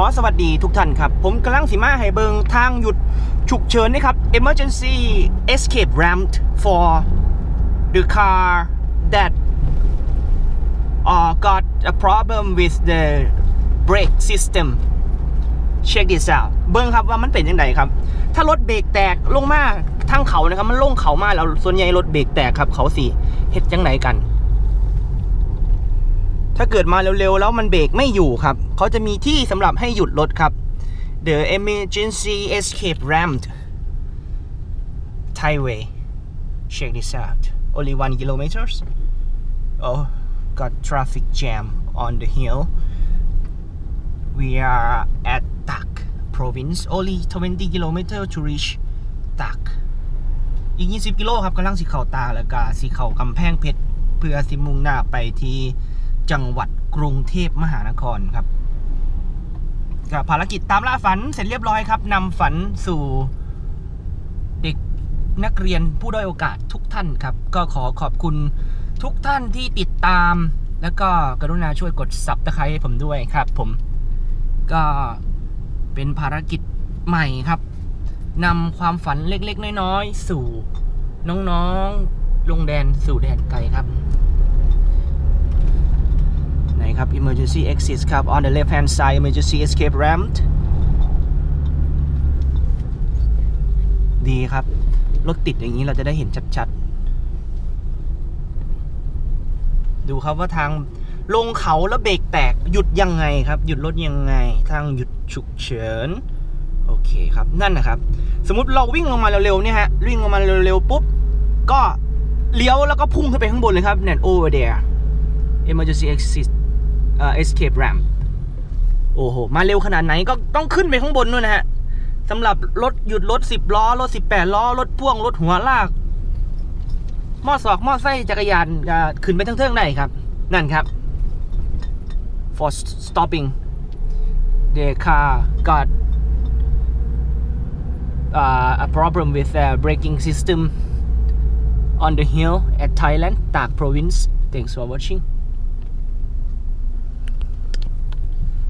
อสวัสดีทุกท่านครับ ผมกำลังสิมาให้เบิงทางหยุดฉุกเฉินนะครับ emergency escape ramp for the car that uh, got a problem with the brake system check this out เบิงครับว่ามันเป็นยังไงครับ ถ้ารถเบรกแตกลงมาทางเขานะครับ มันลงเขามาแล้วส่วนใหญ่รถเบรกแตกครับ เขาสิเฮ็ดจังไหนกัน ถ้าเกิดมาเร็วๆ แล้วมันเบรกไม่อยู่ครับ เขาจะมีที่สำหรับให้หยุดรถครับ The emergency escape ramp Thaiway check this out only one kilometers oh got traffic jam on the hill we are at Tak province only 20 kilometer to reach Tak อีก 20 กิโลครับกำลังสิเข่าตาแล้วก็สิเข่ากำแพงเพชรเพื่อสิมุ่งหน้าไปที่ จังหวัดกรุงเทพมหานครครับกับภารกิจตามล่าฝันเสร็จเรียบร้อยครับนำฝันสู่เด็กนักเรียนผู้ด้อยโอกาสทุกท่านครับ ก็ขอขอบคุณทุกท่านที่ติดตาม แล้วก็กรุณาช่วยกดสับตะไคร้ให้ผมด้วยครับผมก็เป็นภารกิจใหม่ครับนำความฝันเล็กๆ น้อยๆ สู่น้องๆ ลงแดนสู่แดนไกลครับ ครับ emergency exit ครับ on the left hand side emergency escape ramp ดีครับ รถติดอย่างนี้เราจะได้เห็นชัดๆ ดูครับว่าทางลงเขาแล้วเบรกแตกหยุดยังไงครับ หยุดรถยังไง ทางหยุดฉุกเฉิน โอเคครับ นั่นนะครับ สมมติเราวิ่งลงมาเร็วๆเนี่ยฮะ วิ่งลงมาเร็วๆ ปุ๊บ ก็เลี้ยวแล้วก็พุ่งขึ้นไปข้างบนเลยครับเนี่ย over there emergency exit เอ่อ escape ramp โอ้โห มาเร็วขนาดไหนก็ต้องขึ้นไปข้างบนนู่นนะฮะสำหรับรถหยุดรถ 10 ล้อ รถ 18 ล้อ รถพ่วง รถหัวลากหม้อสอกหม้อไซค์จักรยานอ่าขึ้นไปทั้งเทิงได้ครับ นั่นครับ for stopping the car got uh, a problem with the braking system on the hill at Thailand, Tak province. Thanks for watching.